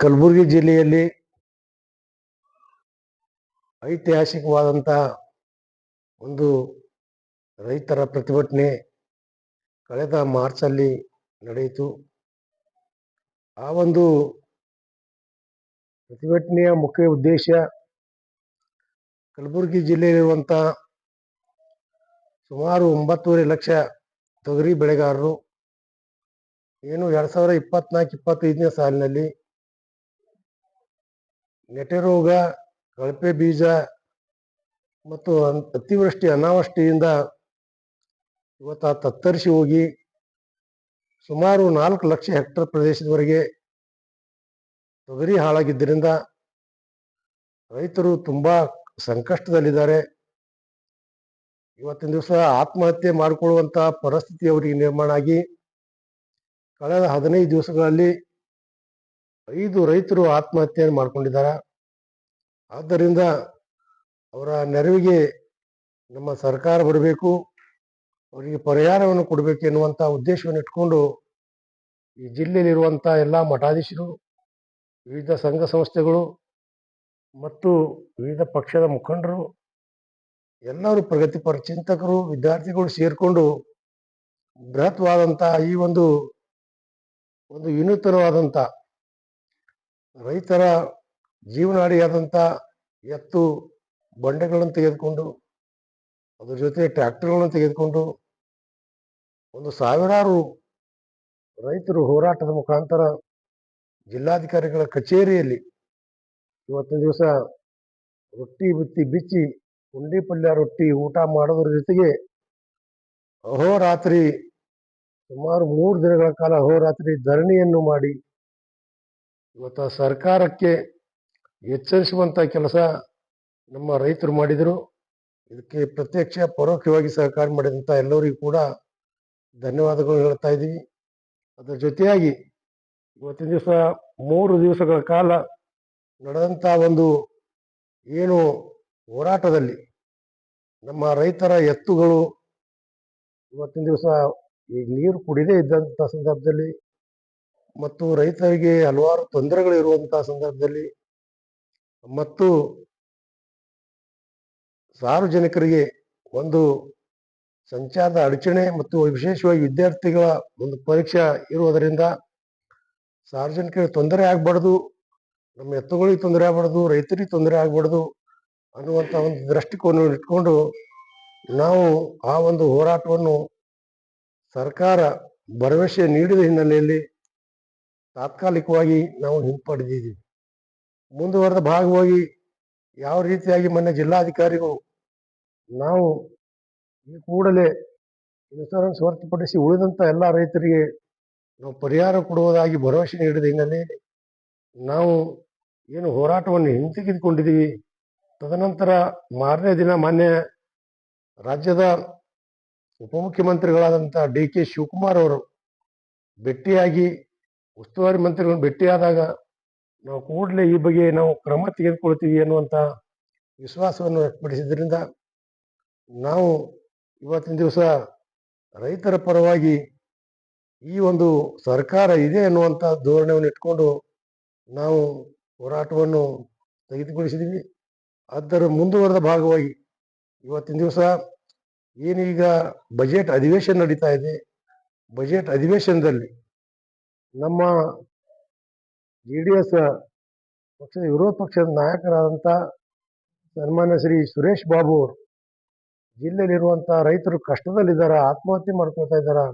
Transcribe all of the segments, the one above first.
ಕಲಬುರಗಿ ಜಿಲ್ಲೆಯಲ್ಲಿ ಐತಿಹಾಸಿಕವಾದಂಥ ಒಂದು ರೈತರ ಪ್ರತಿಭಟನೆ ಕಳೆದ ಮಾರ್ಚಲ್ಲಿ ನಡೆಯಿತು. ಆ ಒಂದು ಪ್ರತಿಭಟನೆಯ ಮುಖ್ಯ ಉದ್ದೇಶ ಕಲಬುರಗಿ ಜಿಲ್ಲೆಯಲ್ಲಿರುವಂಥ ಸುಮಾರು ಒಂಬತ್ತೂವರೆ ಲಕ್ಷ ತೊಗರಿ ಬೆಳೆಗಾರರು. ಏನು ಎರಡು ಸಾವಿರ ಇಪ್ಪತ್ನಾಲ್ಕು, ಇಪ್ಪತ್ತೈದನೇ ಸಾಲಿನಲ್ಲಿ ನೆಟೆ ರೋಗ ಕಳಪೆ ಬೀಜ ಮತ್ತು ಅತಿವೃಷ್ಟಿ, ಅನಾವೃಷ್ಟಿಯಿಂದ ಇವತ್ತು ತತ್ತರಿಸಿ ಹೋಗಿ ಸುಮಾರು ನಾಲ್ಕು ಲಕ್ಷ ಹೆಕ್ಟರ್ ಪ್ರದೇಶದವರೆಗೆ ತೊಗರಿ ಹಾಳಾಗಿದ್ದರಿಂದ ರೈತರು ತುಂಬ ಸಂಕಷ್ಟದಲ್ಲಿದ್ದಾರೆ. ಇವತ್ತಿನ ದಿವಸ ಆತ್ಮಹತ್ಯೆ ಮಾಡಿಕೊಳ್ಳುವಂತ ಪರಿಸ್ಥಿತಿ ಅವರಿಗೆ ನಿರ್ಮಾಣ ಆಗಿ ಕಳೆದ ಹದಿನೈದು ದಿವಸಗಳಲ್ಲಿ ಐದು ರೈತರು ಆತ್ಮಹತ್ಯೆ ಮಾಡ್ಕೊಂಡಿದ್ದಾರೆ. ಆದ್ದರಿಂದ ಅವರ ನೆರವಿಗೆ ನಮ್ಮ ಸರ್ಕಾರ ಬರಬೇಕು, ಅವರಿಗೆ ಪರಿಹಾರವನ್ನು ಕೊಡಬೇಕು ಎನ್ನುವಂಥ ಉದ್ದೇಶವನ್ನು ಇಟ್ಕೊಂಡು ಈ ಜಿಲ್ಲೆಯಲ್ಲಿರುವಂಥ ಎಲ್ಲ ಮಠಾಧೀಶರು, ವಿವಿಧ ಸಂಘ ಸಂಸ್ಥೆಗಳು ಮತ್ತು ವಿವಿಧ ಪಕ್ಷದ ಮುಖಂಡರು, ಎಲ್ಲರೂ ಪ್ರಗತಿಪರ ಚಿಂತಕರು, ವಿದ್ಯಾರ್ಥಿಗಳು ಸೇರಿಕೊಂಡು ಬೃಹತ್ವಾದಂಥ ಈ ಒಂದು ಒಂದು ವಿನೂತನವಾದಂಥ ರೈತರ ಜೀವನಾಡಿಯಾದಂಥ ಎತ್ತು ಬಂಡೆಗಳನ್ನು ತೆಗೆದುಕೊಂಡು, ಅದ್ರ ಜೊತೆ ಟ್ರ್ಯಾಕ್ಟರ್ಗಳನ್ನು ತೆಗೆದುಕೊಂಡು ಒಂದು ಸಾವಿರಾರು ರೈತರು ಹೋರಾಟದ ಮುಖಾಂತರ ಜಿಲ್ಲಾಧಿಕಾರಿಗಳ ಕಚೇರಿಯಲ್ಲಿ ಇವತ್ತಿನ ದಿವಸ ರೊಟ್ಟಿ ಬಿತ್ತಿ ಬಿಚ್ಚಿ ಉಂಡಿ ಪಲ್ಯ ರೊಟ್ಟಿ ಊಟ ಮಾಡೋದ್ರ ಜೊತೆಗೆ ಅಹೋರಾತ್ರಿ ಸುಮಾರು ಮೂರು ದಿನಗಳ ಕಾಲ ಅಹೋರಾತ್ರಿ ಧರಣಿಯನ್ನು ಮಾಡಿ ಇವತ್ತು ಸರ್ಕಾರಕ್ಕೆ ಎಚ್ಚರಿಸುವಂಥ ಕೆಲಸ ನಮ್ಮ ರೈತರು ಮಾಡಿದರು. ಇದಕ್ಕೆ ಪ್ರತ್ಯಕ್ಷ, ಪರೋಕ್ಷವಾಗಿ ಸಹಕಾರ ಮಾಡಿದಂತ ಎಲ್ಲರಿಗೂ ಕೂಡ ಧನ್ಯವಾದಗಳು ಹೇಳ್ತಾ ಇದ್ದೀವಿ ಅದರ ಜೊತೆಯಾಗಿ ಇವತ್ತಿನ ದಿವಸ ಮೂರು ದಿವಸಗಳ ಕಾಲ ನಡೆದಂತ ಒಂದು ಏನು ಹೋರಾಟದಲ್ಲಿ ನಮ್ಮ ರೈತರ ಎತ್ತುಗಳು ಇವತ್ತಿನ ದಿವಸ ಈಗ ನೀರು ಕುಡಿದೇ ಇದ್ದಂಥ ಸಂದರ್ಭದಲ್ಲಿ ಮತ್ತು ರೈತರಿಗೆ ಹಲವಾರು ತೊಂದರೆಗಳು ಇರುವಂತಹ ಸಂದರ್ಭದಲ್ಲಿ ಮತ್ತು ಸಾರ್ವಜನಿಕರಿಗೆ ಒಂದು ಸಂಚಾರದ ಅಡಚಣೆ ಮತ್ತು ವಿಶೇಷವಾಗಿ ವಿದ್ಯಾರ್ಥಿಗಳ ಒಂದು ಪರೀಕ್ಷೆ ಇರುವುದರಿಂದ ಸಾರ್ವಜನಿಕರಿಗೆ ತೊಂದರೆ ಆಗಬಾರ್ದು, ನಮ್ಮ ಎತ್ತುಗಳಿಗೆ ತೊಂದರೆ ಆಗಬಾರ್ದು, ರೈತರಿಗೆ ತೊಂದರೆ ಆಗಬಾರ್ದು ಅನ್ನುವಂಥ ಒಂದು ದೃಷ್ಟಿಕೋನ ಇಟ್ಕೊಂಡು ನಾವು ಆ ಒಂದು ಹೋರಾಟವನ್ನು ಸರ್ಕಾರ ಭರವಸೆ ನೀಡಿದ ಹಿನ್ನೆಲೆಯಲ್ಲಿ ತಾತ್ಕಾಲಿಕವಾಗಿ ನಾವು ಹಿಂಪಡೆದಿದ್ದೀವಿ. ಮುಂದುವರೆದ ಭಾಗವಾಗಿ ಯಾವ ರೀತಿಯಾಗಿ ಮೊನ್ನೆ ಜಿಲ್ಲಾಧಿಕಾರಿಗೂ ನಾವು ಈ ಕೂಡಲೇ ಇನ್ಶೂರೆನ್ಸ್ ಹೊರತುಪಡಿಸಿ ಉಳಿದಂಥ ಎಲ್ಲ ರೈತರಿಗೆ ನಾವು ಪರಿಹಾರ ಕೊಡುವುದಾಗಿ ಭರವಸೆ ನೀಡಿದ ಹಿನ್ನೆಲೆಯಲ್ಲಿ ನಾವು ಏನು ಹೋರಾಟವನ್ನು ಹಿಂತೆಗೆದುಕೊಂಡಿದ್ದೀವಿ. ತದನಂತರ ಮಾರನೇ ದಿನ ಮಾನ್ಯ ರಾಜ್ಯದ ಉಪಮುಖ್ಯಮಂತ್ರಿಗಳಾದಂಥ ಡಿ ಕೆ ಶಿವಕುಮಾರ್ ಅವರು ಭೇಟಿಯಾಗಿ ಉಸ್ತುವಾರಿ ಮಂತ್ರಿಗಳನ್ನು ಭೇಟಿಯಾದಾಗ ನಾವು ಕೂಡಲೇ ಈ ಬಗ್ಗೆ ನಾವು ಕ್ರಮ ತೆಗೆದುಕೊಳ್ತೀವಿ ಅನ್ನುವಂಥ ವಿಶ್ವಾಸವನ್ನು ವ್ಯಕ್ತಪಡಿಸಿದ್ರಿಂದ ನಾವು ಇವತ್ತಿನ ದಿವಸ ರೈತರ ಪರವಾಗಿ ಈ ಒಂದು ಸರ್ಕಾರ ಇದೆ ಅನ್ನುವಂಥ ಧೋರಣೆಯನ್ನು ಇಟ್ಕೊಂಡು ನಾವು ಹೋರಾಟವನ್ನು ತೆಗೆದುಕೊಳಿಸಿದ್ದೀವಿ ಅದರ ಮುಂದುವರೆದ ಭಾಗವಾಗಿ ಇವತ್ತಿನ ದಿವಸ ಏನೀಗ ಬಜೆಟ್ ಅಧಿವೇಶನ ನಡೀತಾ ಇದೆ. ಬಜೆಟ್ ಅಧಿವೇಶನದಲ್ಲಿ ನಮ್ಮ ಜೆ ಡಿ ಎಸ್ ಪಕ್ಷದ, ವಿರೋಧ ಪಕ್ಷದ ನಾಯಕರಾದಂಥ ಸನ್ಮಾನ್ಯ ಶ್ರೀ ಸುರೇಶ್ ಬಾಬು ಅವರು, ಜಿಲ್ಲೆಯಲ್ಲಿರುವಂಥ ರೈತರು ಕಷ್ಟದಲ್ಲಿದ್ದಾರೆ, ಆತ್ಮಹತ್ಯೆ ಮಾಡ್ಕೊಳ್ತಾ ಇದ್ದಾರೆ.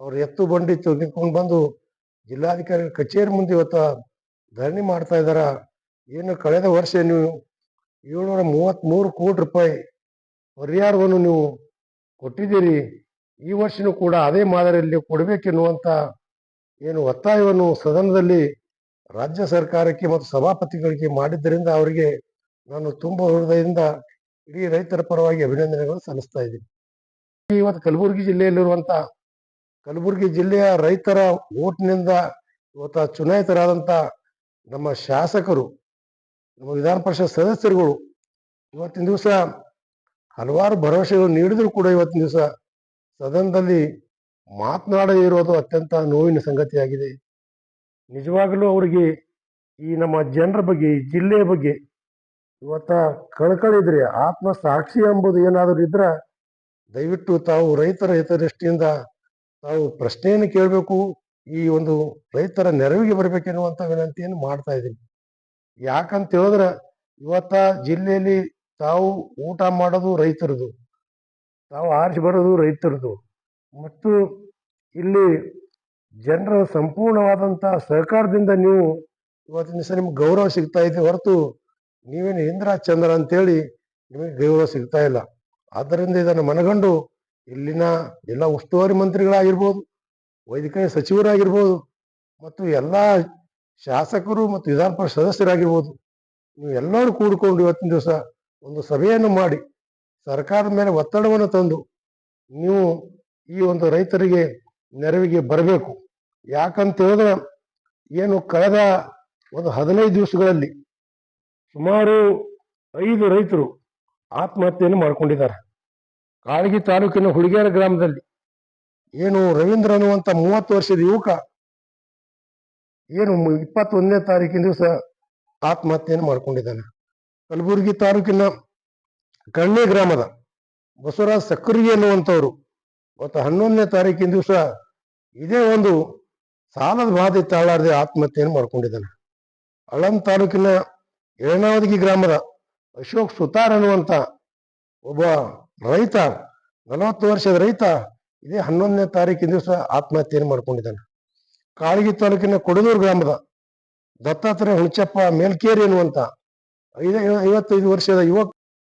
ಅವ್ರು ಎತ್ತು ಬಂಡಿ ತೆಗೆದುಕೊಂಡು ಬಂದು ಜಿಲ್ಲಾಧಿಕಾರಿ ಕಚೇರಿ ಮುಂದೆ ಇವತ್ತು ಧರಣಿ ಮಾಡ್ತಾ ಇದ್ದಾರೆ. ಏನು ಕಳೆದ ವರ್ಷ ನೀವು ಏಳ್ನೂರ ಮೂವತ್ತ್ಮೂರು ಕೋಟಿ ರೂಪಾಯಿ ಪರಿಹಾರವನ್ನು ನೀವು ಕೊಟ್ಟಿದ್ದೀರಿ. ಈ ವರ್ಷನೂ ಕೂಡ ಅದೇ ಮಾದರಿಯಲ್ಲಿ ಕೊಡಬೇಕೆನ್ನುವಂಥ ಏನು ಒತ್ತಾಯವನ್ನು ಸದನದಲ್ಲಿ ರಾಜ್ಯ ಸರ್ಕಾರಕ್ಕೆ ಮತ್ತು ಸಭಾಪತಿಗಳಿಗೆ ಮಾಡಿದ್ದರಿಂದ ಅವರಿಗೆ ನಾನು ತುಂಬ ಹೃದಯದಿಂದ ಇಡೀ ರೈತರ ಪರವಾಗಿ ಅಭಿನಂದನೆಗಳು ಸಲ್ಲಿಸ್ತಾ ಇದ್ದೀನಿ. ಇವತ್ತು ಕಲಬುರಗಿ ಜಿಲ್ಲೆಯಲ್ಲಿರುವಂತ ಕಲಬುರಗಿ ಜಿಲ್ಲೆಯ ರೈತರ ಓಟ್ನಿಂದ ಇವತ್ತು ಚುನಾಯಿತರಾದಂಥ ನಮ್ಮ ಶಾಸಕರು, ನಮ್ಮ ವಿಧಾನ ಪರಿಷತ್ ಸದಸ್ಯರುಗಳು ಇವತ್ತಿನ ದಿವಸ ಹಲವಾರು ಭರವಸೆಗಳು ನೀಡಿದ್ರು ಕೂಡ ಇವತ್ತಿನ ದಿವಸ ಸದನದಲ್ಲಿ ಮಾತನಾಡದೇ ಇರೋದು ಅತ್ಯಂತ ನೋವಿನ ಸಂಗತಿಯಾಗಿದೆ. ನಿಜವಾಗಲೂ ಅವರಿಗೆ ಈ ನಮ್ಮ ಜನರ ಬಗ್ಗೆ, ಈ ಜಿಲ್ಲೆಯ ಬಗ್ಗೆ ಇವತ್ತ ಕಳ್ಕಳಿದ್ರೆ ಆತ್ಮ ಸಾಕ್ಷಿ ಎಂಬುದು ಏನಾದರೂ ಇದ್ರೆ ದಯವಿಟ್ಟು ತಾವು ರೈತರ ಹಿತದೃಷ್ಟಿಯಿಂದ ತಾವು ಪ್ರಶ್ನೆಯನ್ನು ಕೇಳಬೇಕು. ಈ ಒಂದು ರೈತರ ನೆರವಿಗೆ ಬರಬೇಕೆನ್ನುವಂಥ ವಿನಂತಿಯನ್ನು ಮಾಡ್ತಾ ಇದ್ದೀನಿ. ಯಾಕಂತ ಹೇಳಿದ್ರೆ ಇವತ್ತ ಜಿಲ್ಲೆಯಲ್ಲಿ ತಾವು ಊಟ ಮಾಡೋದು ರೈತರದು. ತಾವು ಆರಿಸಿ ಬರೋದು ರೈತರದು. ಮತ್ತು ಇಲ್ಲಿ ಜನರ ಸಂಪೂರ್ಣವಾದಂಥ ಸಹಕಾರದಿಂದ ನೀವು ಇವತ್ತಿನ ದಿವಸ ನಿಮ್ಗೆ ಗೌರವ ಸಿಗ್ತಾ ಇದೆ. ಹೊರತು ನೀವೇನು ಇಂದ್ರ ಚಂದ್ರ ಅಂತೇಳಿ ನಿಮಗೆ ಗೌರವ ಸಿಗ್ತಾ ಇಲ್ಲ. ಆದ್ದರಿಂದ ಇದನ್ನು ಮನಗಂಡು ಇಲ್ಲಿನ ಎಲ್ಲ ಉಸ್ತುವಾರಿ ಮಂತ್ರಿಗಳಾಗಿರ್ಬೋದು, ವೈದ್ಯಕೀಯ ಸಚಿವರಾಗಿರ್ಬೋದು, ಮತ್ತು ಎಲ್ಲ ಶಾಸಕರು ಮತ್ತು ವಿಧಾನ ಪರಿಷತ್ ಸದಸ್ಯರಾಗಿರ್ಬೋದು, ನೀವು ಎಲ್ಲರೂ ಕೂಡಿಕೊಂಡು ಇವತ್ತಿನ ದಿವಸ ಒಂದು ಸಭೆಯನ್ನು ಮಾಡಿ, ಸರ್ಕಾರದ ಮೇಲೆ ಒತ್ತಡವನ್ನು ತಂದು, ನೀವು ಈ ಒಂದು ರೈತರಿಗೆ ನೆರವಿಗೆ ಬರಬೇಕು. ಯಾಕಂತ ಹೇಳಿದ್ರೆ ಏನು ಕಳೆದ ಒಂದು ಹದಿನೈದು ದಿವಸಗಳಲ್ಲಿ ಸುಮಾರು ಐದು ರೈತರು ಆತ್ಮಹತ್ಯೆಯನ್ನು ಮಾಡಿಕೊಂಡಿದ್ದಾರೆ. ಕಾಳಗಿ ತಾಲೂಕಿನ ಹುಡುಗೇರ ಗ್ರಾಮದಲ್ಲಿ ಏನು ರವೀಂದ್ರ ಅನ್ನುವಂಥ ಮೂವತ್ತು ವರ್ಷದ ಯುವಕ ಏನು ಇಪ್ಪತ್ತೊಂದನೇ ತಾರೀಕಿನ ದಿವಸ ಆತ್ಮಹತ್ಯೆಯನ್ನು ಮಾಡಿಕೊಂಡಿದ್ದಾನೆ. ಕಲಬುರಗಿ ತಾಲೂಕಿನ ಕಣ್ಣೆ ಗ್ರಾಮದ ಬಸವರಾಜ್ ಸಕ್ಕರಿಗೆ ಅನ್ನುವಂಥವ್ರು ಅವತ್ತು ಹನ್ನೊಂದನೇ ತಾರೀಕಿನ ದಿವಸ ಇದೇ ಒಂದು ಸಾಲದ ಬಾಧೆ ತಾಳಾರದೆ ಆತ್ಮಹತ್ಯೆಯನ್ನು ಮಾಡ್ಕೊಂಡಿದ್ದಾನೆ. ಅಳಂ ತಾಲೂಕಿನ ಏಳನಾವದಗಿ ಗ್ರಾಮದ ಅಶೋಕ್ ಸುತಾರ್ ಅನ್ನುವಂತ ಒಬ್ಬ ರೈತ, ನಲವತ್ತು ವರ್ಷದ ರೈತ ಇದೇ ಹನ್ನೊಂದನೇ ತಾರೀಕಿನ ದಿವಸ ಆತ್ಮಹತ್ಯೆಯನ್ನು ಮಾಡ್ಕೊಂಡಿದ್ದಾನೆ. ಕಾಳಗಿ ತಾಲೂಕಿನ ಕೊಡದೂರು ಗ್ರಾಮದ ದತ್ತಾತ್ರೇಯ ಹುಣಚಪ್ಪ ಮೇಲ್ಕೇರಿ ಎನ್ನುವಂತ ಐದ ಐವತ್ತೈದು ವರ್ಷದ ಯುವಕ